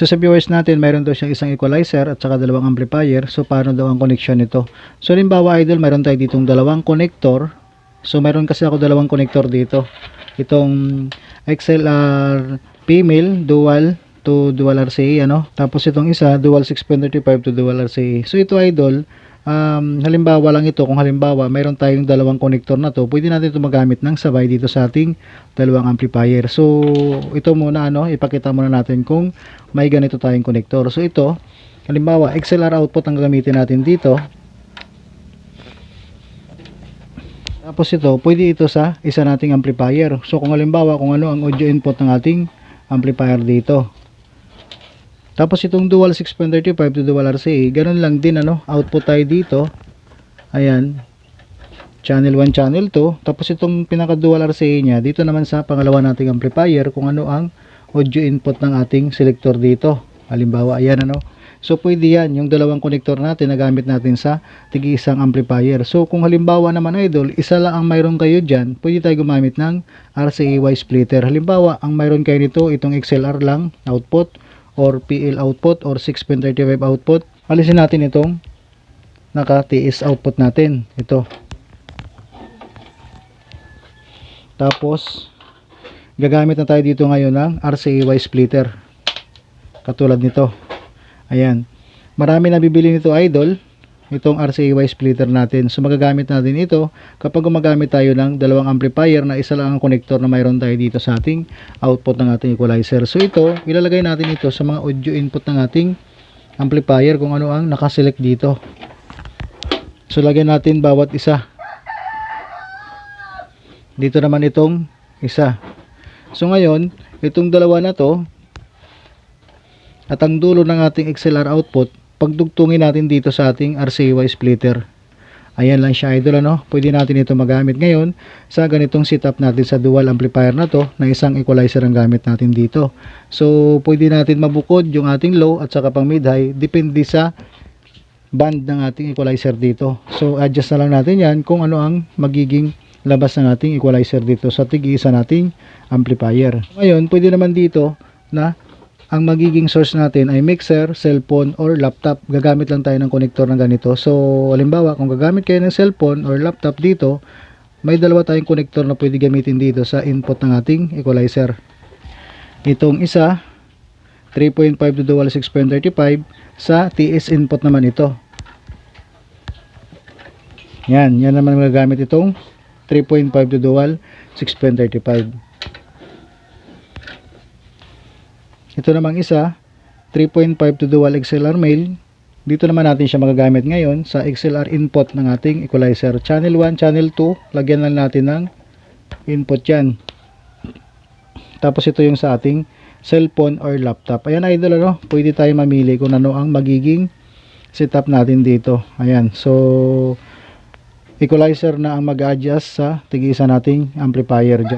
So sa viewers natin, mayroon daw siyang isang equalizer at saka dalawang amplifier. So paano daw ang connection nito? So limbawa idol, mayroon tayo ditong dalawang connector. So mayroon kasi ako dalawang connector dito. Itong XLR female dual to dual RCA ano. Tapos itong isa dual 6.35 to dual RCA. So ito idol, um, halimbawa lang ito, kung halimbawa mayroon tayong dalawang connector na to, pwede natin ito magamit ng sabay dito sa ating dalawang amplifier. So, ito muna, ano, ipakita muna natin kung may ganito tayong connector. So, ito, halimbawa, XLR output ang gamitin natin dito. Tapos ito, pwede ito sa isa nating amplifier. So, kung halimbawa, kung ano ang audio input ng ating amplifier dito. Tapos itong dual 6.35 to dual RCA, ganun lang din ano, output tayo dito. Ayan. Channel 1, channel 2. Tapos itong pinaka dual RCA niya, dito naman sa pangalawa nating amplifier kung ano ang audio input ng ating selector dito. Halimbawa, ayan ano. So pwede yan, yung dalawang connector natin na gamit natin sa tigi isang amplifier. So kung halimbawa naman idol, isa lang ang mayroon kayo dyan, pwede tayo gumamit ng RCA-Y splitter. Halimbawa, ang mayroon kayo nito, itong XLR lang, output, or PL output, or 6.35 output. Alisin natin itong naka-TS output natin. Ito. Tapos, gagamit na tayo dito ngayon ng RCA-Y splitter. Katulad nito. Ayan. Marami na bibili nito idol. Itong RCA-Y splitter natin. So magagamit natin ito kapag gumagamit tayo ng dalawang amplifier na isa lang ang connector na mayroon tayo dito sa ating output ng ating equalizer. So ito, ilalagay natin ito sa mga audio input ng ating amplifier kung ano ang nakaselect dito. So lagyan natin bawat isa. Dito naman itong isa. So ngayon, itong dalawa na to at ang dulo ng ating XLR output, pagdugtungin natin dito sa ating RCY splitter. Ayan lang siya idol ano. Pwede natin ito magamit ngayon sa ganitong setup natin sa dual amplifier na to na isang equalizer ang gamit natin dito. So pwede natin mabukod yung ating low at saka pang mid high depende sa band ng ating equalizer dito. So adjust na lang natin yan kung ano ang magiging labas ng ating equalizer dito sa tig-isa nating amplifier. Ngayon, pwede naman dito na ang magiging source natin ay mixer, cellphone, or laptop. Gagamit lang tayo ng connector ng ganito. So, halimbawa, kung gagamit kayo ng cellphone or laptop dito, may dalawa tayong connector na pwede gamitin dito sa input ng ating equalizer. Itong isa, 3.5 to dual 6.35 sa TS input naman ito. Yan, yan naman magagamit itong 3.5 to dual 6.35. Ito namang isa, 3.5 to dual XLR male. Dito naman natin siya magagamit ngayon sa XLR input ng ating equalizer. Channel 1, channel 2, lagyan lang natin ng input yan. Tapos ito yung sa ating cellphone or laptop. Ayan idol ano, pwede tayo mamili kung ano ang magiging setup natin dito. Ayan, so equalizer na ang mag-adjust sa tigisa nating amplifier dyan.